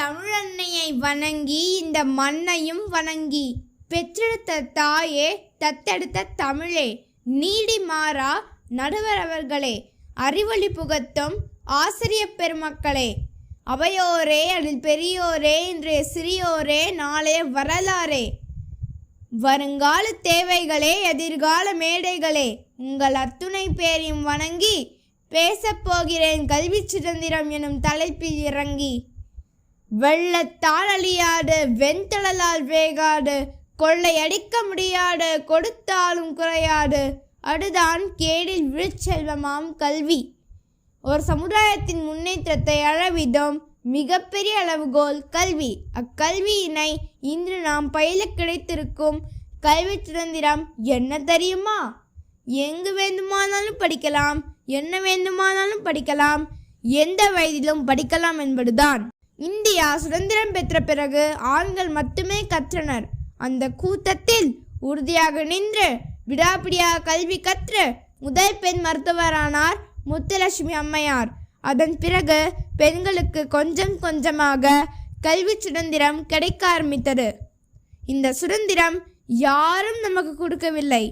தமிழன்னையை வணங்கி இந்த மண்ணையும் வணங்கி பெற்றெடுத்த தாயே தத்தெடுத்த தமிழே நீடி மாறா நடுவர் அவர்களே அறிவொளி புகத்தும் ஆசிரிய பெருமக்களே. அவையோரே அதில் பெரியோரே இன்றைய சிறியோரே நாளைய வரலாறே. வருங்கால தேவைகளே எதிர்கால மேடைகளே உங்கள் அத்துணை பேரையும் வணங்கி பேசப் போகிறேன் கல்வி சுதந்திரம் எனும் தலைப்பில் இறங்கி. வெள்ளத்தால் அழியாது வெண்தளலால் வேகாது கொள்ளையடிக்க முடியாது கொடுத்தாலும் குறையாது அடுதான் கேடில் விழுச்செல்வமாம் கல்வி. ஒரு சமுதாயத்தின் முன்னேற்றத்தை அளவிடும் மிகப்பெரிய அளவுகோல் கல்வி. அக்கல்வியினை இன்று நாம் பயில கிடைத்திருக்கும் கல்வி சுதந்திரம் என்ன தெரியுமா? எங்கு வேண்டுமானாலும் படிக்கலாம் என்ன வேண்டுமானாலும் படிக்கலாம் எந்த வயதிலும் படிக்கலாம் என்பதுதான். இந்தியா சுதந்திரம் பெற்ற பிறகு ஆண்கள் மட்டுமே கற்றனர். அந்த கூட்டத்தில் உறுதியாக நின்று விடாபிடியாக கல்வி கற்று முதல் பெண் மருத்துவரானார் முத்துலட்சுமி அம்மையார். அதன் பிறகு பெண்களுக்கு கொஞ்சம் கொஞ்சமாக கல்வி சுதந்திரம் கிடைக்க ஆரம்பித்தது. இந்த சுதந்திரம் யாரும் நமக்கு கொடுக்கவில்லை.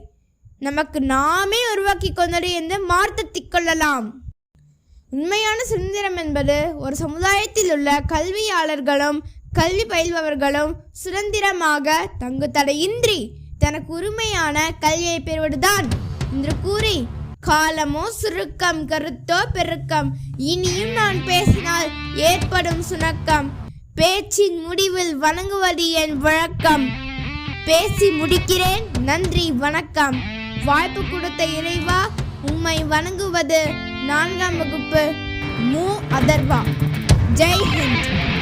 நமக்கு நாமே உருவாக்கி கொண்டது என்று மார்த்தத்திக் கொள்ளலாம். உண்மையான சுதந்திரம் என்பது ஒரு சமுதாயத்தில் உள்ள கல்வியாளர்களும் கல்வி பயில்பவர்களும் சுதந்திரமாக தங்கு தடையின்றி தனக்கு உரிமையான கல்வியை பெறுவதுதான் என்று கூறி காலமோ சுருக்கம் கருத்தோ பெருக்கம் இனியும் நான் பேசினால் ஏற்படும் சுணக்கம். பேச்சின் முடிவில் வணங்குவது என் வழக்கம். பேசி முடிக்கிறேன் நன்றி வணக்கம். வாய்ப்பு கொடுத்த இறைவா உம்மை வணங்குவது நான்காம் வகுப்பு மு அதர்வா. ஜெய் ஹிந்த்.